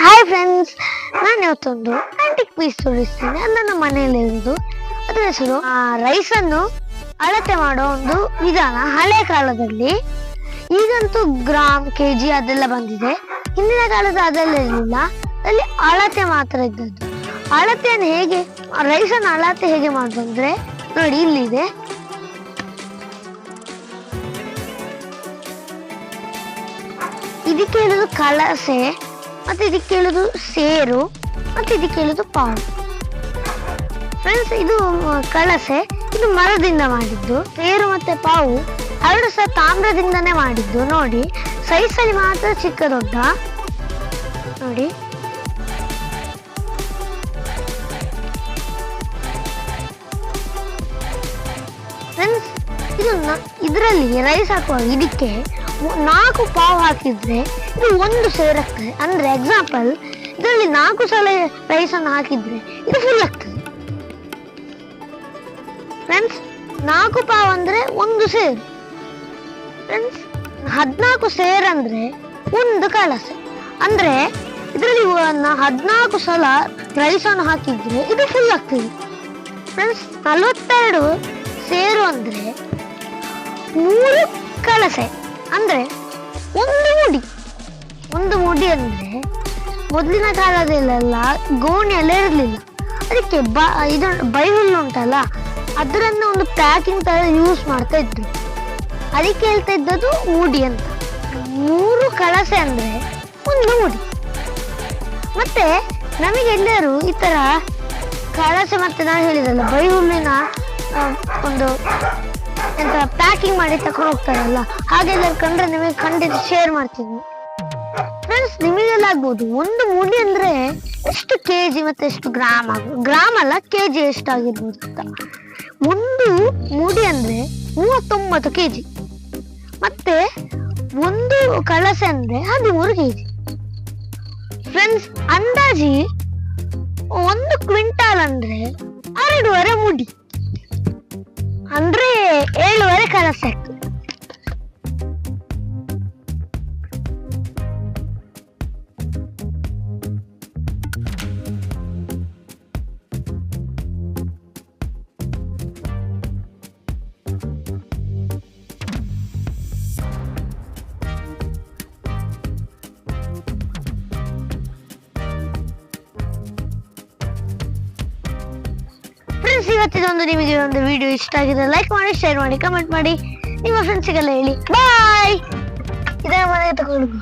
Hi friends ನಾನು ಇವತ್ತೊಂದು antique piece ತೋರಿಸ್ತೀನಿ. ಅದು ನನ್ನ ಮನೆಯಲ್ಲಿ ಇರುವುದು ಅದರ ಹೆಸರು ರೈಸ್ ಅನ್ನು ಅಳತೆ ಮಾಡೋ ಒಂದು ವಿಧಾನ ಹಳೆ ಕಾಲದಲ್ಲಿ. ಈಗಂತೂ ಗ್ರಾಮ್ ಕೆ ಜಿ ಅದೆಲ್ಲ ಬಂದಿದೆ. ಹಿಂದಿನ ಕಾಲದ ಅದೆಲ್ಲ ಇರಲಿಲ್ಲ. ಅಲ್ಲಿ ಅಳತೆ ಮಾತ್ರ ಇದ್ದದ್ದು. ಅಳತೆಯನ್ನು ಹೇಗೆ ರೈಸ್ ಅನ್ನು ಅಳತೆ ಹೇಗೆ ಮಾಡುದು ಅಂದರೆ, ನೋಡಿ ಇಲ್ಲಿದೆ. ಇದಕ್ಕೆ ಹೇಳೋದು ಕಳಸೆ ಮತ್ತೆ ಇದಕ್ಕೆ ಹೇಳೋದು ಸೇರು, ಮತ್ತೆ ಇದಕ್ಕೆ ಹೇಳೋದು ಪಾವು. ಫ್ರೆಂಡ್ಸ್ ಇದು ಕಳಸೆ, ಇದು ಮರದಿಂದ ಮಾಡಿದ್ದು. ಸೇರು ಮತ್ತೆ ಪಾವು ಎರಡು ಸಹ ತಾಮ್ರದಿಂದನೇ ಮಾಡಿದ್ದು. ನೋಡಿ ಸೈಜ್ ಅಲ್ಲಿ ಮಾತ್ರ ಚಿಕ್ಕ ದೊಡ್ಡ ನೋಡಿ. ಫ್ರೆಂಡ್ಸ್ ಇದು ಇದರಲ್ಲಿ ರೈಸ್ ಹಾಕುವಾಗ ಇದಕ್ಕೆ ನಾಲ್ಕು ಪಾವ್ ಹಾಕಿದ್ರೆ ಇದು ಒಂದು ಸೇರಾಗ್ತದೆ ಅಂದ್ರೆ ಎಕ್ಸಾಂಪಲ್ ಇದರಲ್ಲಿ ನಾಲ್ಕು ಸಲ ರೈಸ್ ಅನ್ನು ಹಾಕಿದ್ರೆ ಇದು ಫುಲ್ ಆಗ್ತದೆ. ಫ್ರೆಂಡ್ಸ್ ನಾಲ್ಕು ಪಾವ್ ಅಂದ್ರೆ ಒಂದು ಸೇರು. ಫ್ರೆಂಡ್ಸ್ ಹದಿನಾಲ್ಕು ಸೇರ್ ಅಂದ್ರೆ ಒಂದು ಕಳಸೆ. ಅಂದ್ರೆ ಇದರಲ್ಲಿ ಹದಿನಾಲ್ಕು ಸಲ ರೈಸ್ ಅನ್ನು ಹಾಕಿದ್ರೆ ಇದು ಫುಲ್ ಆಗ್ತದೆ. ಫ್ರೆಂಡ್ಸ್ ನಲವತ್ತೆರಡು ಸೇರು ಅಂದ್ರೆ ಮೂರು ಕಳಸೆ. ಅಂದ್ರೆ ಒಂದು ಮುಡಿ. ಒಂದು ಮುಡಿ ಅಂದ್ರೆ ಮೊದಲಿನ ಕಾಲದಲ್ಲೆಲ್ಲ ಗೋಣಿ ಇರಲಿಲ್ಲ. ಅದಕ್ಕೆ ಬ, ಇದು ಬೈಹುಲ್ಲು ಉಂಟಲ್ಲ, ಅದರನ್ನ ಒಂದು ಪ್ಯಾಕಿಂಗ್ ತರ ಯೂಸ್ ಮಾಡ್ತಾ ಇದ್ರು. ಅದಕ್ಕೆ ಹೇಳ್ತಾ ಇದ್ದದ್ದು ಮೂಡಿ ಅಂತ. ಮೂರು ಕಳಸೆ ಅಂದ್ರೆ ಒಂದು ಮುಡಿ. ಮತ್ತೆ ನಮಗೆ ಎಲ್ಲರೂ ಈ ತರ ಕಳಸೆ ಮತ್ತೆ ನಾನು ಹೇಳಿದಲ್ಲ ಬೈಹುಲ್ಲಿನ ಒಂದು ಎಂತ ಪ್ಯಾಕಿಂಗ್ ಮಾಡಿ ತಕೊಂಡು ಹೋಗ್ತಾರಲ್ಲ, ಹಾಗೆಲ್ಲ ಕಂಡ್ರೆ ನಿಮಗೆ ಖಂಡಿತ ಶೇರ್ ಮಾಡ್ತೀನಿ. ಫ್ರೆಂಡ್ಸ್ ನಿಮಗೆಲ್ಲ ಆಗ್ಬೋದು ಒಂದು ಮುಡಿ ಅಂದ್ರೆ ಎಷ್ಟು ಕೆಜಿ ಮತ್ತೆ ಎಷ್ಟು ಗ್ರಾಮ್ ಆಗ ಗ್ರಾಮ್ ಅಲ್ಲ ಕೆಜಿ ಎಷ್ಟಾಗಿರ್ಬೋದು ಅಂತ. ಒಂದು ಮುಡಿ ಅಂದ್ರೆ ಮೂವತ್ತೊಂಬತ್ತು ಕೆಜಿ ಮತ್ತೆ ಒಂದು ಕಳಸೆ ಅಂದ್ರೆ ಹದಿಮೂರು ಕೆಜಿ ಫ್ರೆಂಡ್ಸ್ ಅಂದಾಜಿ ಒಂದು ಕ್ವಿಂಟಾಲ್ ಅಂದ್ರೆ ಎರಡೂವರೆ ಮುಡಿ. ಅಂದ್ರೆ perfect. ಫ್ರೆಂಡ್ಸ್ ಇವತ್ತಿದೊಂದು ನಿಮಗೆ ಒಂದು ವಿಡಿಯೋ ಇಷ್ಟ ಆಗಿದೆ. ಲೈಕ್ ಮಾಡಿ ಶೇರ್ ಮಾಡಿ ಕಮೆಂಟ್ ಮಾಡಿ. ನಿಮ್ಮ ಫ್ರೆಂಡ್ಸ್ಗೆಲ್ಲ ಹೇಳಿ. ಬಾಯ್ ಇದನ್ನ ಮನೆಗೆ ತಗೊಳ್ಳುದು